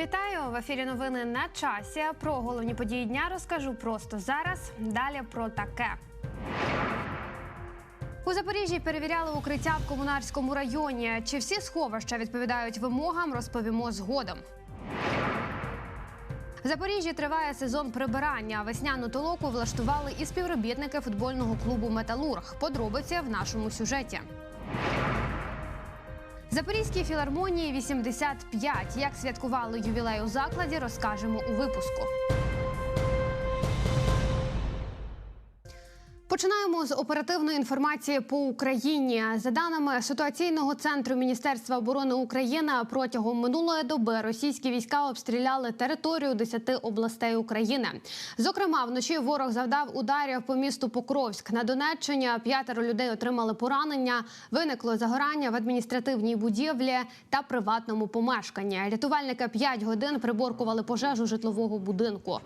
Вітаю в ефірі. Новини на часі. Про головні події дня розкажу просто зараз. Далі про таке. У Запоріжжі перевіряли укриття в комунарському районі. Чи всі сховища відповідають вимогам, розповімо згодом. В Запоріжжі триває сезон прибирання. Весняну толоку влаштували і співробітники футбольного клубу Металург. Подробиці в нашому сюжеті. Запорізькій філармонії 85. Як святкували ювілей у закладі, розкажемо у випуску. Починаємо з оперативної інформації по Україні. За даними ситуаційного центру Міністерства оборони України, протягом минулої доби російські війська обстріляли територію 10 областей України. Зокрема, вночі ворог завдав ударів по місту Покровськ. На Донеччині п'ятеро людей отримали поранення. Виникло загорання в адміністративній будівлі та приватному помешканні. Рятувальники 5 годин приборкували пожежу житлового будинку.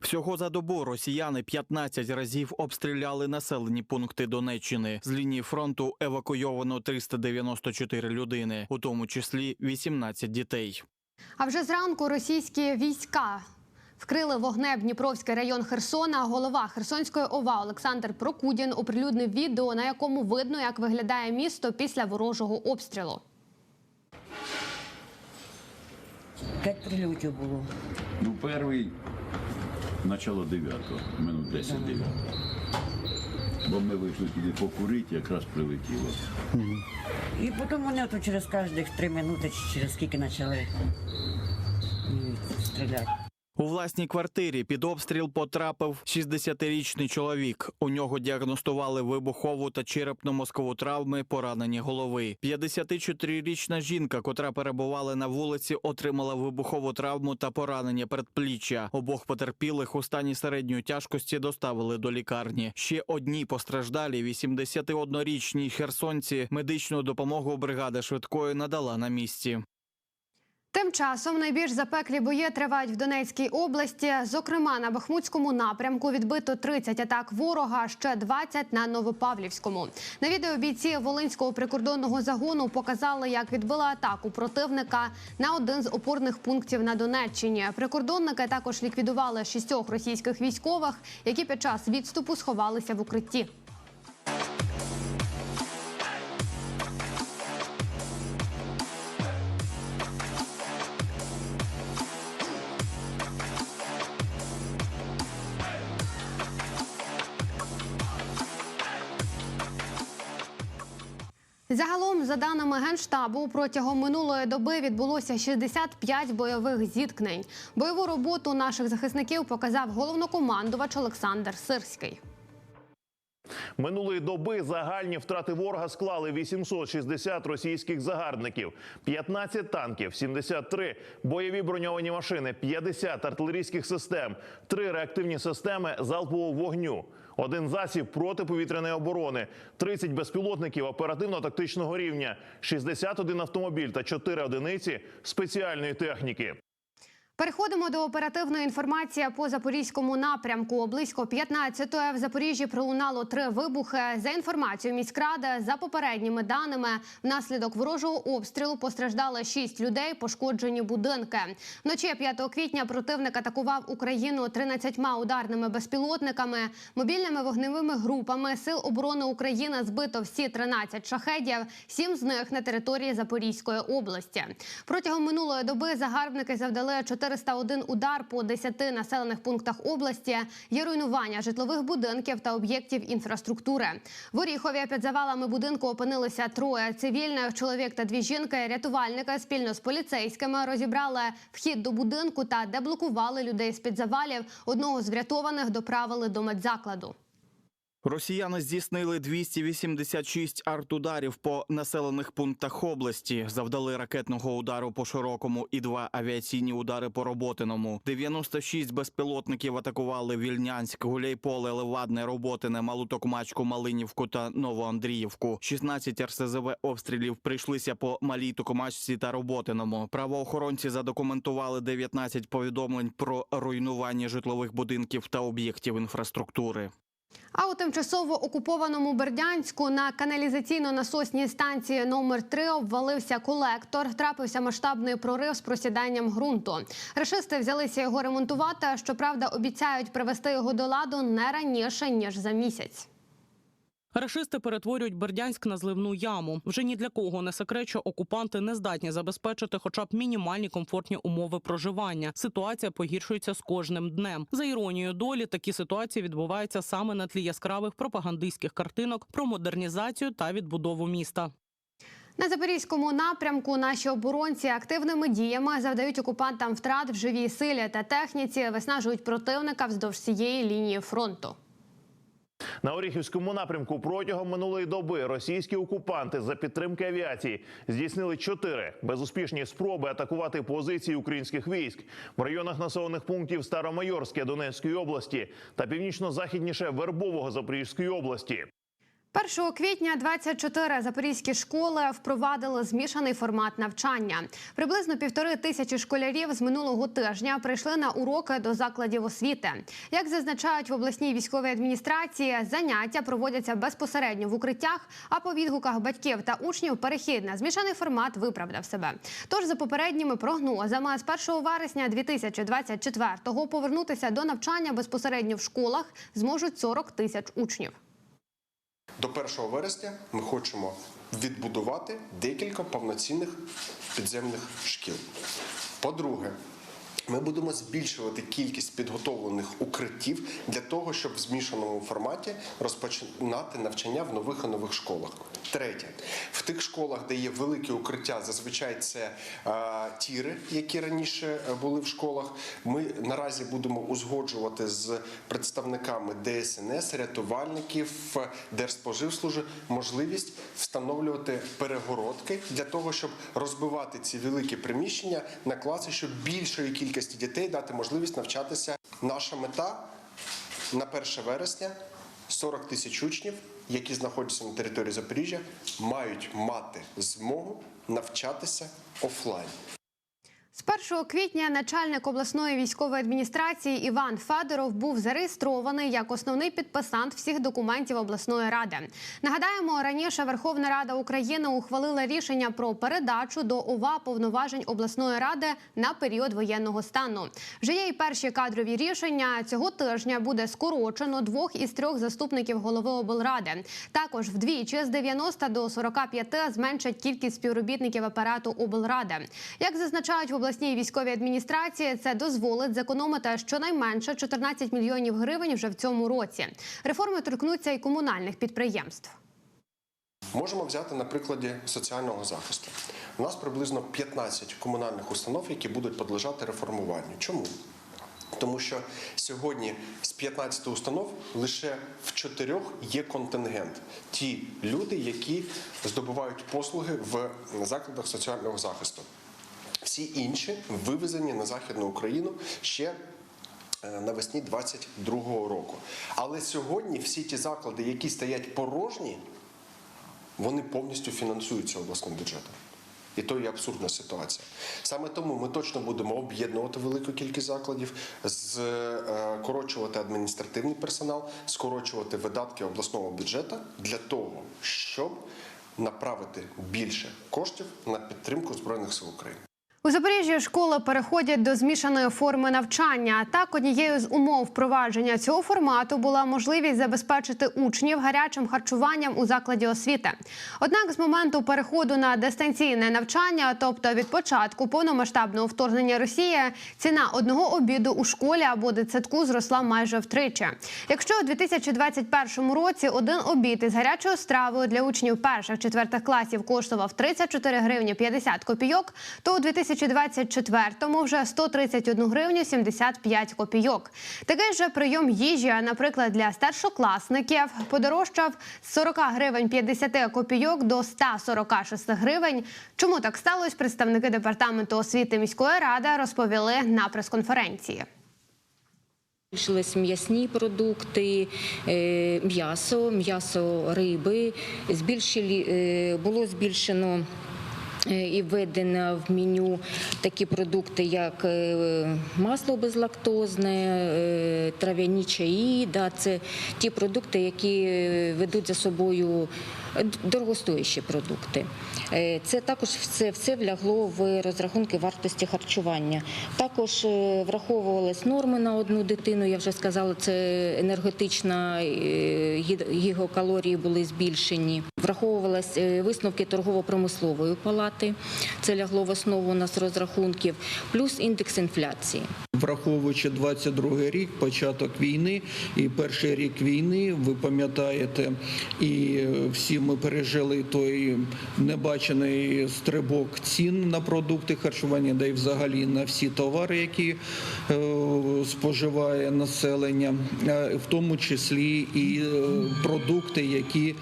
Всього за добу росіяни 15 разів обстріляли населені пункти Донеччини. З лінії фронту евакуйовано 394 людини, у тому числі 18 дітей. А вже зранку російські війська вкрили вогнем Дніпровський район Херсона. Голова Херсонської ОВА Олександр Прокудін оприлюднив відео, на якому видно, як виглядає місто після ворожого обстрілу. П'ять прильотів було. Ну, перший начало 9, минут 10 9. Бо ми вийшли туди покурити, якраз прилетіло. І потім вони через кожних три минути чи через скільки почали стріляти. У власній квартирі під обстріл потрапив 60-річний чоловік. У нього діагностували вибухову та черепно-мозкову травми, поранені голови. 54-річна жінка, котра перебувала на вулиці, отримала вибухову травму та поранення передпліччя. Обох потерпілих у стані середньої тяжкості доставили до лікарні. Ще одні постраждалі 81-річній херсонці медичну допомогу бригада швидкої надала на місці. Тим часом найбільш запеклі бої тривають в Донецькій області. Зокрема, на Бахмутському напрямку відбито 30 атак ворога, ще 20 на Новопавлівському. На відео бійці Волинського прикордонного загону показали, як відбили атаку противника на один з опорних пунктів на Донеччині. Прикордонники також ліквідували шістьох російських військових, які під час відступу сховалися в укритті. Загалом, за даними генштабу, протягом минулої доби відбулося 65 бойових зіткнень. Бойову роботу наших захисників показав головнокомандувач Олександр Сирський. Минулої доби загальні втрати ворога склали 860 російських загарбників, 15 танків, 73 бойові броньовані машини, 50 артилерійських систем, 3 реактивні системи залпового вогню, один засіб протиповітряної оборони, 30 безпілотників оперативно-тактичного рівня, 61 автомобіль та 4 одиниці спеціальної техніки. Переходимо до оперативної інформації по запорізькому напрямку. Близько 15-ї в Запоріжжі пролунало три вибухи. За інформацією міськради, за попередніми даними, внаслідок ворожого обстрілу постраждали шість людей, пошкоджені будинки. Вночі 5 квітня противник атакував Україну 13 ударними безпілотниками, мобільними вогневими групами сил оборони України збито всі 13 шахедів, сім з них на території Запорізької області. Протягом минулої доби загарбники завдали 401 удар по 10 населених пунктах області. Є руйнування житлових будинків та об'єктів інфраструктури. В Оріхові під завалами будинку опинилися троє цивільних чоловік та дві жінки. Рятувальники спільно з поліцейськими розібрали вхід до будинку та деблокували людей з під завалів. Одного з врятованих доправили до медзакладу. Росіяни здійснили 286 артударів по населених пунктах області, завдали ракетного удару по широкому і два авіаційні удари по роботиному. 96 безпілотників атакували Вільнянськ, Гуляйполе, Левадне, Роботине, Малутокмачку, Малинівку та Новоандріївку. 16 РСЗВ обстрілів прийшлися по Малій Токмачці та Роботиному. Правоохоронці задокументували 19 повідомлень про руйнування житлових будинків та об'єктів інфраструктури. А у тимчасово окупованому Бердянську на каналізаційно-насосній станції номер 3 обвалився колектор. Трапився масштабний прорив з просіданням ґрунту. Рашисти взялися його ремонтувати. Щоправда, обіцяють привести його до ладу не раніше ніж за місяць. Рашисти перетворюють Бердянськ на зливну яму. Вже ні для кого не секрет, що окупанти не здатні забезпечити хоча б мінімальні комфортні умови проживання. Ситуація погіршується з кожним днем. За іронією долі, такі ситуації відбуваються саме на тлі яскравих пропагандистських картинок про модернізацію та відбудову міста. На запорізькому напрямку наші оборонці активними діями завдають окупантам втрат в живій силі та техніці, виснажують противника вздовж всієї лінії фронту. На Оріхівському напрямку протягом минулої доби російські окупанти за підтримки авіації здійснили чотири безуспішні спроби атакувати позиції українських військ в районах населених пунктів Старомайорське Донецької області та північно-західніше Вербового Запорізької області. 1 квітня 24 запорізькі школи впровадили змішаний формат навчання. Приблизно півтори тисячі школярів з минулого тижня прийшли на уроки до закладів освіти. Як зазначають в обласній військовій адміністрації, заняття проводяться безпосередньо в укриттях, а по відгуках батьків та учнів перехід на змішаний формат виправдав себе. Тож за попередніми прогнозами з 1 вересня 2024-го повернутися до навчання безпосередньо в школах зможуть 40 тисяч учнів. До 1 вересня ми хочемо відбудувати декілька повноцінних підземних шкіл. По-друге, ми будемо збільшувати кількість підготовлених укриттів для того, щоб в змішаному форматі розпочинати навчання в нових і нових школах. Третє, в тих школах, де є великі укриття, зазвичай це е, тіри, які раніше е, були в школах. Ми наразі будемо узгоджувати з представниками ДСНС, рятувальників, Держспоживслужби можливість встановлювати перегородки для того, щоб розбивати ці великі приміщення на класи, щоб більшої кількості дітей дати можливість навчатися. Наша мета на 1 вересня 40 тисяч учнів, які знаходяться на території Запоріжжя, мають мати змогу навчатися офлайн. З 1 квітня начальник обласної військової адміністрації Іван Федоров був зареєстрований як основний підписант всіх документів обласної ради. Нагадаємо, раніше Верховна Рада України ухвалила рішення про передачу до ОВА повноважень обласної ради на період воєнного стану. Вже є й перші кадрові рішення. Цього тижня буде скорочено двох із трьох заступників голови облради. Також вдвічі з 90 до 45 зменшать кількість співробітників апарату облради. Як зазначають в обласній військовій адміністрації, це дозволить зекономити щонайменше 14 мільйонів гривень вже в цьому році. Реформи торкнуться і комунальних підприємств. Можемо взяти на прикладі соціального захисту. У нас приблизно 15 комунальних установ, які будуть підлежати реформуванню. Чому? Тому що сьогодні з 15 установ лише в чотирьох є контингент. Ті люди, які здобувають послуги в закладах соціального захисту. Всі інші вивезені на Західну Україну ще е, навесні 22-го року. Але сьогодні всі ті заклади, які стоять порожні, вони повністю фінансуються обласним бюджетом. І то є абсурдна ситуація. Саме тому ми точно будемо об'єднувати велику кількість закладів, скорочувати адміністративний персонал, скорочувати видатки обласного бюджету для того, щоб направити більше коштів на підтримку Збройних сил України. У Запоріжжі школи переходять до змішаної форми навчання. Так, однією з умов впровадження цього формату була можливість забезпечити учнів гарячим харчуванням у закладі освіти. Однак, з моменту переходу на дистанційне навчання, тобто від початку повномасштабного вторгнення Росії, ціна одного обіду у школі або дитсадку зросла майже втричі. Якщо у 2021 році один обід із гарячою стравою для учнів перших четвертих класів коштував 34 гривні 50 копійок, то у 2024-му вже 131 гривню 75 копійок. Такий же прийом їжі, наприклад, для старшокласників подорожчав з 40 гривень 50 копійок до 146 гривень. Чому так сталося? Представники департаменту освіти міської ради розповіли на прес-конференції. Збільшились м'ясні продукти, е, м'ясо, м'ясо риби. Збільшили, е, було збільшено і введено в меню такі продукти, як е, масло безлактозне, е, трав'яні чаї. Да, це ті продукти, які е, ведуть за собою е, дорогостоящі продукти. Е, Це також все, все влягло в розрахунки вартості харчування. Також е, враховувались норми на одну дитину. Я вже сказала, це енергетична е, гі- гігакалорії були збільшені. Враховувались висновки торгово-промислової палати. Це лягло в основу у нас розрахунків, плюс індекс інфляції. Враховуючи 22 рік, початок війни і перший рік війни, ви пам'ятаєте, і е, ми пережили той небачений стрибок цін на продукти харчування, да й взагалі на всі товари, які е, споживає населення, е, в тому числі і е, продукти, які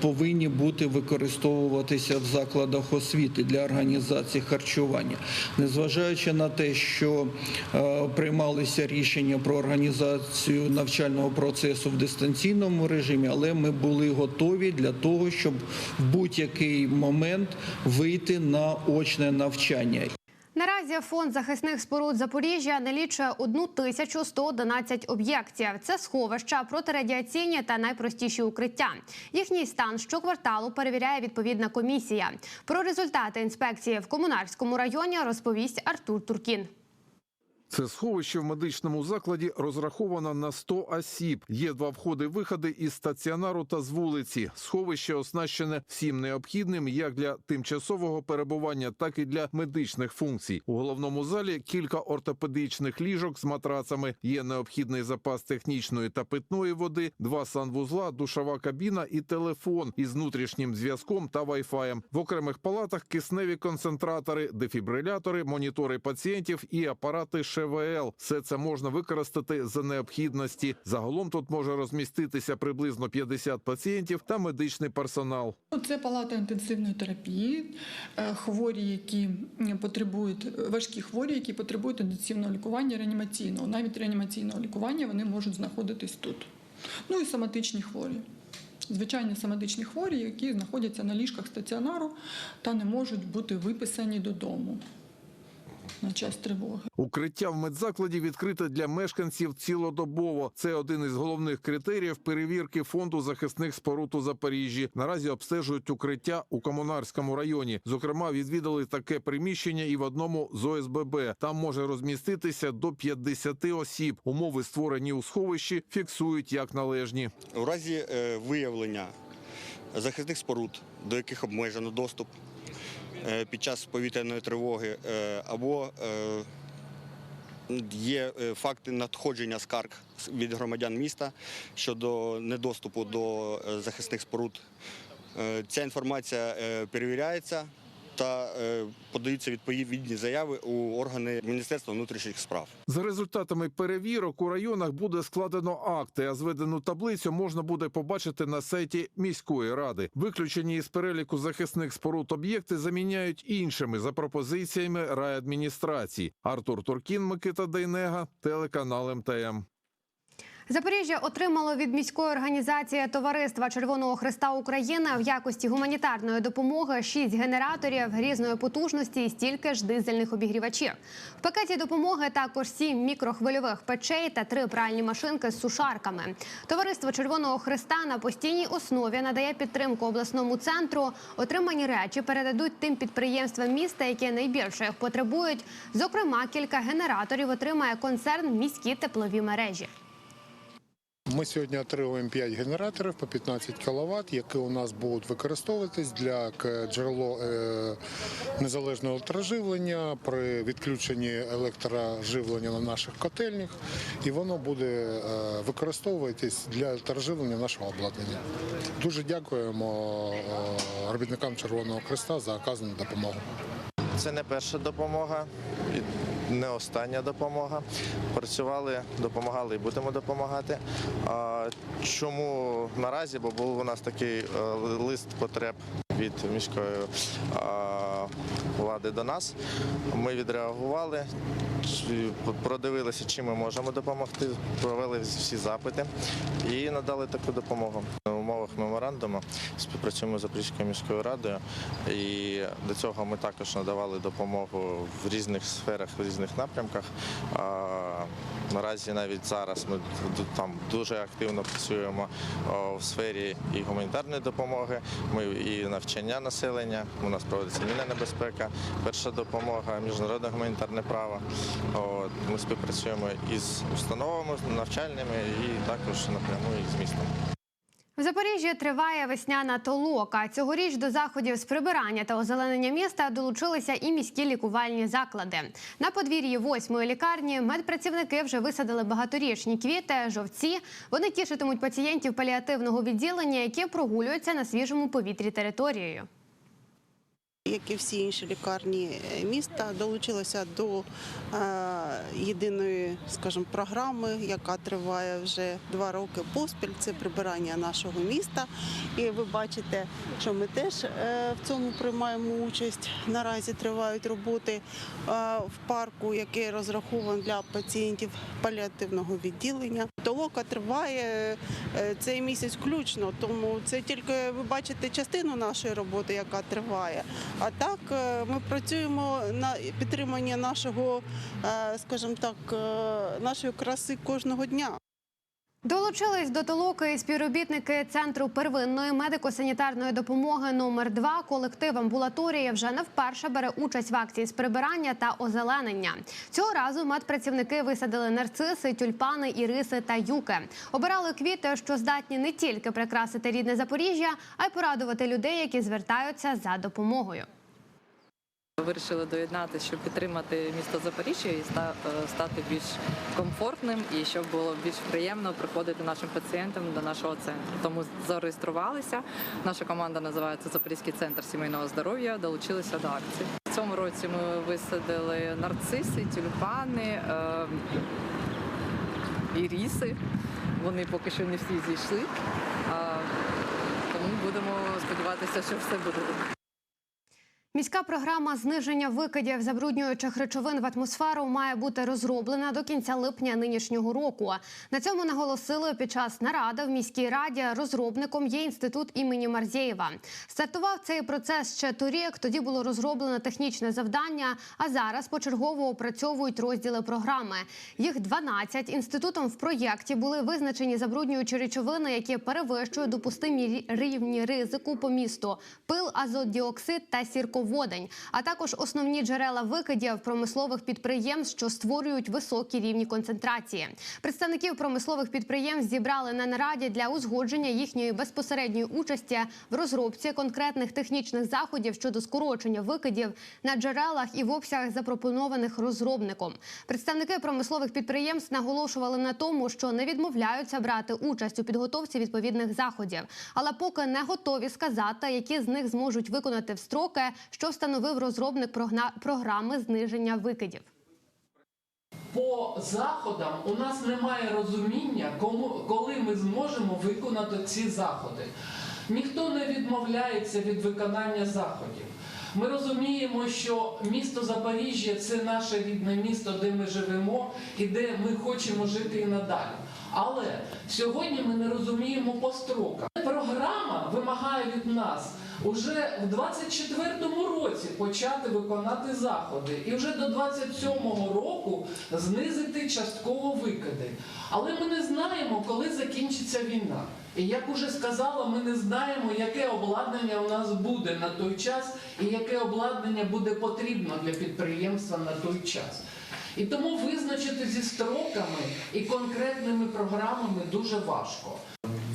повинні бути використовуватися в закладах освіти для організації харчування, незважаючи на те, що приймалися рішення про організацію навчального процесу в дистанційному режимі, але ми були готові для того, щоб в будь-який момент вийти на очне навчання. Наразі фонд захисних споруд Запоріжжя налічує 1111 об'єктів. Це сховища, протирадіаційні та найпростіші укриття. Їхній стан щокварталу перевіряє відповідна комісія. Про результати інспекції в комунарському районі розповість Артур Туркін. Це сховище в медичному закладі розраховано на 100 осіб. Є два входи-виходи із стаціонару та з вулиці. Сховище оснащене всім необхідним як для тимчасового перебування, так і для медичних функцій. У головному залі кілька ортопедичних ліжок з матрацами. Є необхідний запас технічної та питної води, два санвузла, душова кабіна і телефон із внутрішнім зв'язком та вайфаєм. В окремих палатах кисневі концентратори, дефібрилятори, монітори пацієнтів і апарати ШВЛ. Все це можна використати за необхідності. Загалом тут може розміститися приблизно 50 пацієнтів та медичний персонал. Це палата інтенсивної терапії, е, хворі, які потребують важкі хворі, які потребують інтенсивного лікування реанімаційного. Навіть реанімаційного лікування вони можуть знаходитись тут. Ну і соматичні хворі. Звичайні соматичні хворі, які знаходяться на ліжках стаціонару та не можуть бути виписані додому на час тривоги. Укриття в медзакладі відкрите для мешканців цілодобово. Це один із головних критеріїв перевірки фонду захисних споруд у Запоріжжі. Наразі обстежують укриття у Комунарському районі. Зокрема, відвідали таке приміщення і в одному з ОСББ. Там може розміститися до 50 осіб. Умови, створені у сховищі, фіксують як належні. У разі е, виявлення захисних споруд, до яких обмежено доступ під час повітряної тривоги, е, або е, є е, факти надходження скарг від громадян міста щодо недоступу до е, захисних споруд, е, ця інформація е, перевіряється. Та е, подаються відповідні заяви у органи Міністерства внутрішніх справ. За результатами перевірок у районах буде складено акти, а зведену таблицю можна буде побачити на сайті міської ради. Виключені із переліку захисних споруд об'єкти заміняють іншими за пропозиціями райадміністрації. Артур Туркін, Микита Дейнега, телеканал МТМ. Запоріжжя отримало від міської організації Товариства Червоного Христа України в якості гуманітарної допомоги 6 генераторів різної потужності і стільки ж дизельних обігрівачів. В пакеті допомоги також 7 мікрохвильових печей та 3 пральні машинки з сушарками. Товариство Червоного Христа на постійній основі надає підтримку обласному центру. Отримані речі передадуть тим підприємствам міста, які найбільше їх потребують. Зокрема, кілька генераторів отримає концерн міські теплові мережі. Ми сьогодні отримуємо 5 генераторів по 15 кВт, які у нас будуть використовуватись для джерело е, незалежного електроживлення при відключенні електроживлення на наших котельнях, і воно буде е, використовуватись для електроживлення нашого обладнання. Дуже дякуємо е, робітникам Червоного Христа за оказану допомогу. Це не перша допомога, не остання допомога. Працювали, допомагали і будемо допомагати. Чому наразі? Бо був у нас такий е, лист потреб від міської влади до нас. Ми відреагували, продивилися, чим ми можемо допомогти, провели всі запити і надали таку допомогу. В умовах меморандуму співпрацюємо з Запорізькою міською радою, і до цього ми також надавали допомогу в різних сферах, в різних напрямках. Наразі навіть зараз ми там дуже активно працюємо в сфері і гуманітарної допомоги. Ми і навчання населення. У нас проводиться мінна небезпека, перша допомога, міжнародне гуманітарне право. Ми співпрацюємо із установами навчальними і також напряму із містом. В Запоріжжі триває весняна толока. Цьогоріч до заходів з прибирання та озеленення міста долучилися і міські лікувальні заклади. На подвір'ї восьмої лікарні медпрацівники вже висадили багаторічні квіти, жовці. Вони тішитимуть пацієнтів паліативного відділення, які прогулюються на свіжому повітрі територією. Як і всі інші лікарні е, міста, долучилася до е, єдиної, скажімо, програми, яка триває вже два роки поспіль. Це прибирання нашого міста. І ви бачите, що ми теж е, в цьому приймаємо участь. Наразі тривають роботи в парку, який розрахований для пацієнтів паліативного відділення. Толока триває цей місяць включно, тому це тільки ви бачите частину нашої роботи, яка триває. А так е, ми працюємо на підтримання нашого, е, скажімо так, е, нашої краси кожного дня. Долучились до толоки співробітники центру первинної медико-санітарної допомоги номер 2 Колектив амбулаторії вже не вперше бере участь в акції з прибирання та озеленення. Цього разу медпрацівники висадили нарциси, тюльпани, іриси та юки. Обирали квіти, що здатні не тільки прикрасити рідне Запоріжжя, а й порадувати людей, які звертаються за допомогою. Вирішили доєднатися, щоб підтримати місто Запоріжжя і е, стати більш комфортним і щоб було більш приємно приходити нашим пацієнтам до нашого центру. Тому зареєструвалися. Наша команда називається Запорізький центр сімейного здоров'я. Долучилися до акції. В цьому році ми висадили нарциси, тюльпани, е, іріси. Вони поки що не всі зійшли. Тому будемо сподіватися, що все буде. Міська програма зниження викидів забруднюючих речовин в атмосферу має бути розроблена до кінця липня нинішнього року. На цьому наголосили під час наради в міській раді. Розробником є інститут імені Марзєєва. Стартував цей процес ще торік. Тоді було розроблено технічне завдання. А зараз почергово опрацьовують розділи програми. Їх 12. інститутом в проєкті були визначені забруднюючі речовини, які перевищують допустимі рівні ризику по місту: пил, азотдіоксид та сірководень, а також основні джерела викидів промислових підприємств, що створюють високі рівні концентрації. Представників промислових підприємств зібрали на нараді для узгодження їхньої безпосередньої участі в розробці конкретних технічних заходів щодо скорочення викидів на джерелах і в обсягах запропонованих розробником. Представники промислових підприємств наголошували на тому, що не відмовляються брати участь у підготовці відповідних заходів, але поки не готові сказати, які з них зможуть виконати в строки, що встановив розробник програми зниження викидів. По заходам у нас немає розуміння, кому, коли ми зможемо виконати ці заходи. Ніхто не відмовляється від виконання заходів. Ми розуміємо, що місто Запоріжжя це наше рідне місто, де ми живемо і де ми хочемо жити і надалі. Але сьогодні ми не розуміємо по строкам. Програма вимагає від нас уже в 24-му році почати виконати заходи і вже до 27-го року знизити частково викиди. Але ми не знаємо, коли закінчиться війна. І як уже сказала, ми не знаємо, яке обладнання у нас буде на той час і яке обладнання буде потрібно для підприємства на той час. І тому визначити зі строками і конкретними програмами дуже важко.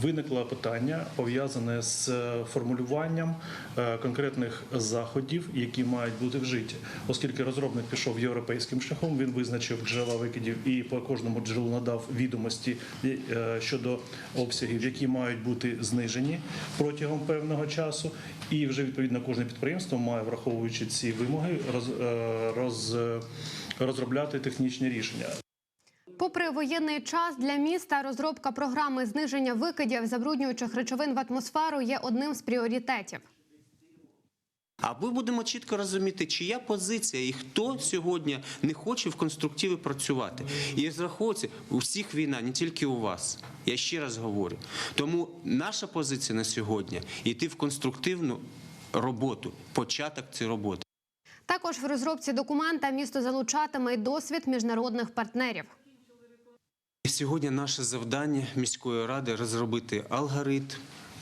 Виникло питання пов'язане з е, формулюванням е, конкретних заходів, які мають бути вжиті, оскільки розробник пішов європейським шляхом, він визначив джерела викидів і по кожному джерелу надав відомості е, щодо обсягів, які мають бути знижені протягом певного часу, і вже відповідно кожне підприємство має, враховуючи ці вимоги, роз, роз, розробляти технічні рішення. Попри воєнний час для міста розробка програми зниження викидів забруднюючих речовин в атмосферу є одним з пріоритетів. А ми будемо чітко розуміти, чия позиція і хто сьогодні не хоче в конструктиві працювати. І зраховується у всіх війна, не тільки у вас. Я ще раз говорю. Тому наша позиція на сьогодні йти в конструктивну роботу, початок цієї роботи. Також в розробці документа місто залучатиме й досвід міжнародних партнерів. Сьогодні наше завдання міської ради розробити алгоритм,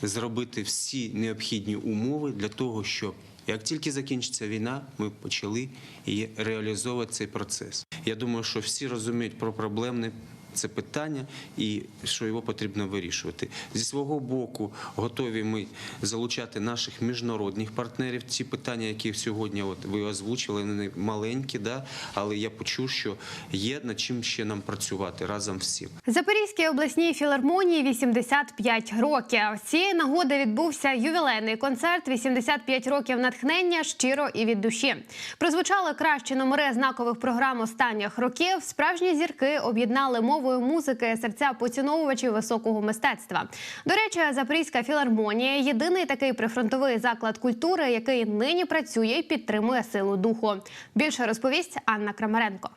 зробити всі необхідні умови для того, щоб як тільки закінчиться війна, ми почали реалізовувати цей процес. Я думаю, що всі розуміють про проблемне це питання і що його потрібно вирішувати. Зі свого боку готові ми залучати наших міжнародних партнерів. Ці питання, які сьогодні от ви озвучили, вони маленькі, да? але я почув, що є над чим ще нам працювати разом всім. Запорізькій обласній філармонії 85 років. З цієї нагоди відбувся ювілейний концерт «85 років натхнення щиро і від душі. Прозвучали кращі номери знакових програм останніх років. Справжні зірки об'єднали мовою музики серця поціновувачів високого мистецтва. До речі, Запорізька філармонія єдиний такий прифронтовий заклад культури, який нині працює і підтримує силу духу. Більше розповість Анна Крамаренко.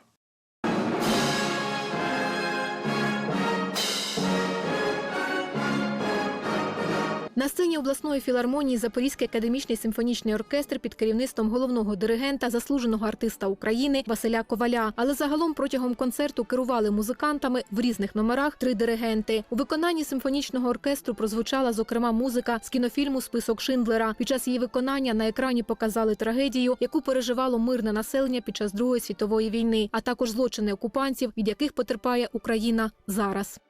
На сцені обласної філармонії Запорізький академічний симфонічний оркестр під керівництвом головного диригента, заслуженого артиста України Василя Коваля. Але загалом протягом концерту керували музикантами в різних номерах три диригенти. У виконанні симфонічного оркестру прозвучала зокрема музика з кінофільму Список Шиндлера. Під час її виконання на екрані показали трагедію, яку переживало мирне населення під час Другої світової війни, а також злочини окупантів, від яких потерпає Україна зараз.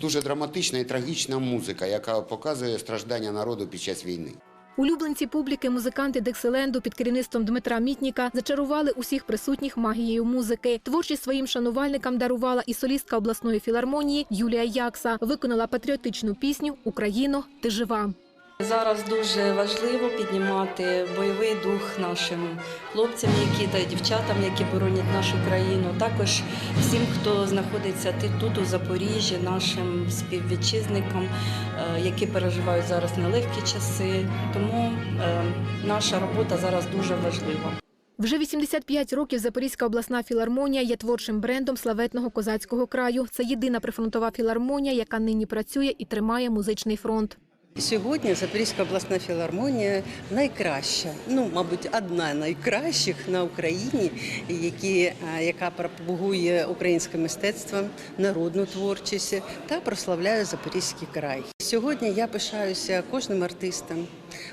Дуже драматична і трагічна музика, яка показує страждання народу під час війни. Улюбленці публіки, музиканти Декселенду під керівництвом Дмитра Мітніка зачарували усіх присутніх магією музики. Творчість своїм шанувальникам дарувала і солістка обласної філармонії Юлія Якса. Виконала патріотичну пісню Україно, ти жива. Зараз дуже важливо піднімати бойовий дух нашим хлопцям, які та дівчатам, які боронять нашу країну. Також всім, хто знаходиться тут у Запоріжжі, нашим співвітчизникам, е, які переживають зараз нелегкі часи. Тому е, наша робота зараз дуже важлива. Вже 85 років Запорізька обласна філармонія є творчим брендом славетного козацького краю. Це єдина прифронтова філармонія, яка нині працює і тримає музичний фронт. Сьогодні Запорізька обласна філармонія найкраща, ну мабуть, одна найкращих на Україні, які, е, яка пропагує українське мистецтво, народну творчість та прославляє Запорізький край. Сьогодні я пишаюся кожним артистом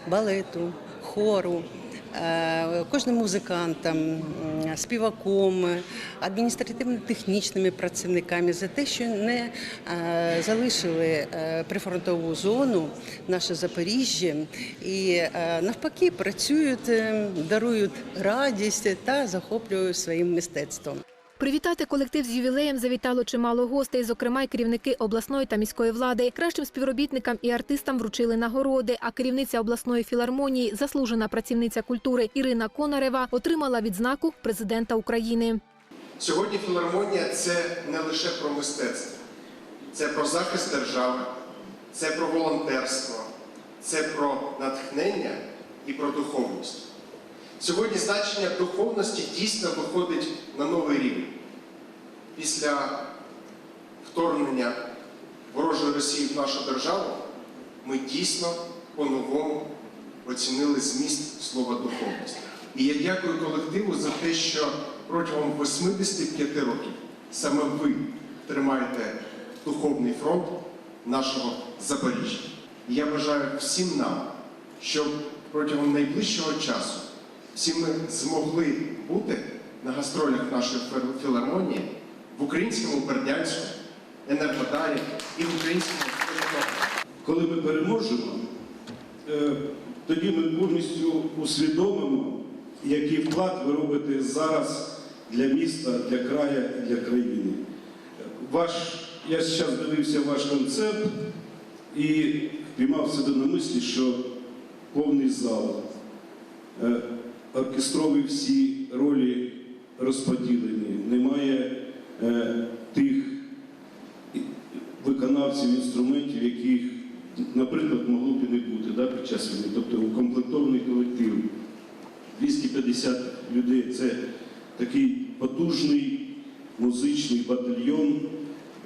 балету, хору. Е, Кожним музикантом, співаком, адміністративно-технічними працівниками за те, що не е, залишили е, прифронтову зону, наше Запоріжжя, і навпаки працюють, е, дарують радість та захоплюють своїм мистецтвом. Привітати колектив з ювілеєм завітало чимало гостей, зокрема й керівники обласної та міської влади. Кращим співробітникам і артистам вручили нагороди. А керівниця обласної філармонії, заслужена працівниця культури Ірина Конарева, отримала відзнаку президента України. Сьогодні філармонія це не лише про мистецтво, це про захист держави, це про волонтерство, це про натхнення і про духовність. Сьогодні значення духовності дійсно виходить на новий рівень. Після вторгнення ворожої Росії в нашу державу ми дійсно по-новому оцінили зміст слова духовність. І я дякую колективу за те, що протягом 85 років саме ви тримаєте духовний фронт нашого Запоріжжя. І я бажаю всім нам, щоб протягом найближчого часу всі ми змогли бути на гастролях нашої філармонії в українському Бердянську, Енергодарі і в українському. Коли ми переможемо, е, тоді ми повністю усвідомимо, який вклад ви робите зараз для міста, для краю і для країни. Ваш, я зараз дивився ваш концерт і піймав себе на мислі, що повний зал. Оркестрові всі ролі розподілені. Немає е, тих виконавців інструментів, яких наприклад, могло б і не бути да, під час війни, тобто укомплектований колектив. 250 людей це такий потужний музичний батальйон,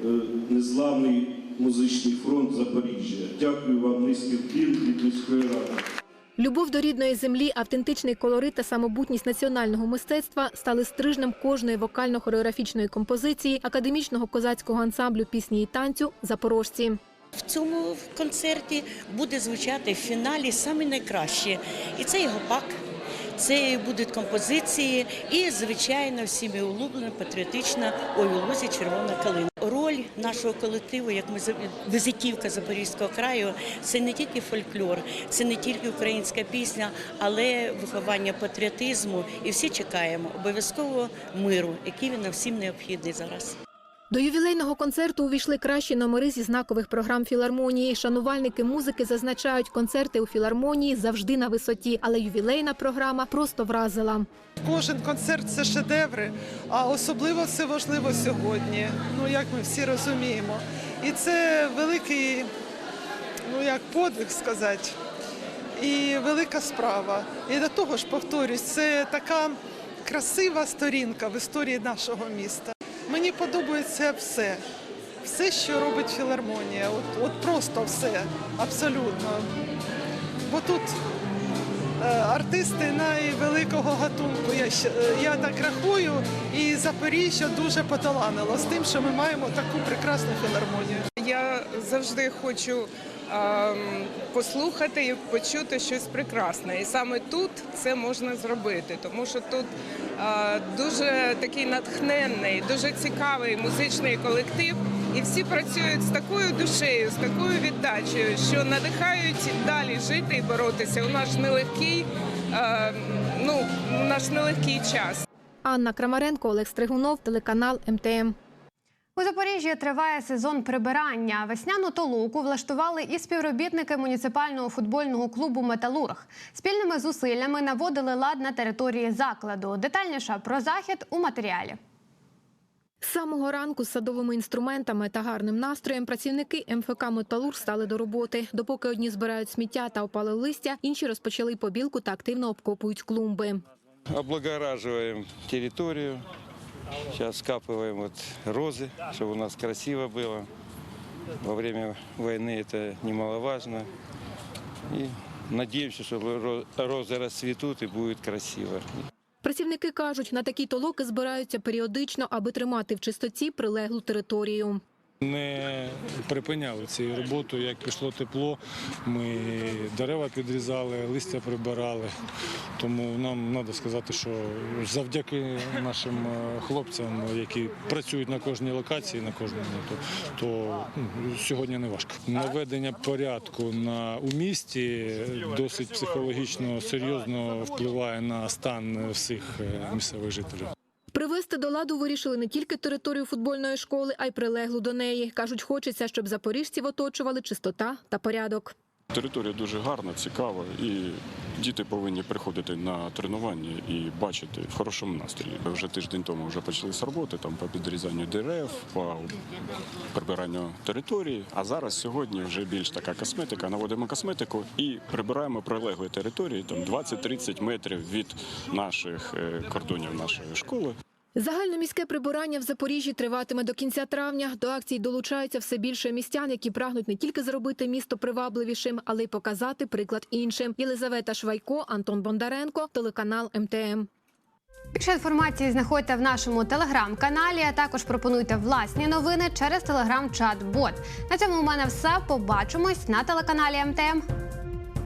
е, незламний музичний фронт Запоріжжя. Дякую вам низький вклін від міської ради. Любов до рідної землі, автентичний колорит та самобутність національного мистецтва стали стрижнем кожної вокально-хореографічної композиції академічного козацького ансамблю пісні і танцю Запорожці. В цьому концерті буде звучати в фіналі саме найкраще. І це його пак, це будуть композиції, і, звичайно, всіми улюблена патріотична «Ой у лузі червона калина. Роль нашого колективу, як ми візитівка Запорізького краю, це не тільки фольклор, це не тільки українська пісня, але виховання патріотизму. І всі чекаємо обов'язково миру, який він нам всім необхідний зараз. До ювілейного концерту увійшли кращі номери зі знакових програм філармонії. Шанувальники музики зазначають, концерти у філармонії завжди на висоті, але ювілейна програма просто вразила. Кожен концерт це шедеври, а особливо це важливо сьогодні. Ну як ми всі розуміємо. І це великий, ну як подвиг сказати, і велика справа. І до того ж, повторюсь, це така красива сторінка в історії нашого міста. Мені подобається все. Все, що робить філармонія. От, от просто все, абсолютно. Бо тут Е, артисти найвеликого гатунку. Я, е, я так рахую, і Запоріжжя дуже поталанило з тим, що ми маємо таку прекрасну філармонію. Я завжди хочу ем, послухати і почути щось прекрасне. І саме тут це можна зробити, тому що тут дуже такий натхненний, дуже цікавий музичний колектив. І всі працюють з такою душею, з такою віддачею, що надихають далі жити і боротися у наш нелегкий, е, ну, наш нелегкий час. Анна Крамаренко, Олег Стригунов, телеканал МТМ. У Запоріжжі триває сезон прибирання. Весняну толоку влаштували і співробітники муніципального футбольного клубу Металург. Спільними зусиллями наводили лад на території закладу. Детальніше про захід у матеріалі. З самого ранку з садовими інструментами та гарним настроєм працівники МФК «Металург» стали до роботи. Допоки одні збирають сміття та опали листя, інші розпочали побілку та активно обкопують клумби. Облагораживаем территорию. Сейчас скапываем вот розы, чтобы у нас красиво было. Во время войны это немаловажно. И надеемся, что ро- розы расцветут и будет красиво. Працівники кажуть, на такі толоки збираються періодично, аби тримати в чистоті прилеглу територію. Не припиняли цією роботою. Як пішло тепло, ми дерева підрізали, листя прибирали. Тому нам треба сказати, що завдяки нашим е, хлопцям, які працюють на кожній локації, на кожному, то, то ну, сьогодні не важко. Наведення порядку на у місті досить психологічно серйозно впливає на стан всіх е, місцевих жителів. Привести до ладу вирішили не тільки територію футбольної школи, а й прилеглу до неї. Кажуть, хочеться, щоб запоріжців оточували чистота та порядок. Територія дуже гарна, цікава, і діти повинні приходити на тренування і бачити в хорошому настрої. Вже тиждень тому вже почалися роботи там по підрізанню дерев, по прибиранню території. А зараз сьогодні вже більш така косметика. Наводимо косметику і прибираємо прилеглі території там 20-30 метрів від наших е, кордонів нашої школи. Загальноміське прибирання в Запоріжжі триватиме до кінця травня. До акції долучаються все більше містян, які прагнуть не тільки зробити місто привабливішим, але й показати приклад іншим. Єлизавета Швайко, Антон Бондаренко, телеканал МТМ. Більше інформації знаходьте в нашому телеграм-каналі. А також пропонуйте власні новини через телеграм-чат-бот. На цьому у мене все. Побачимось на телеканалі МТМ.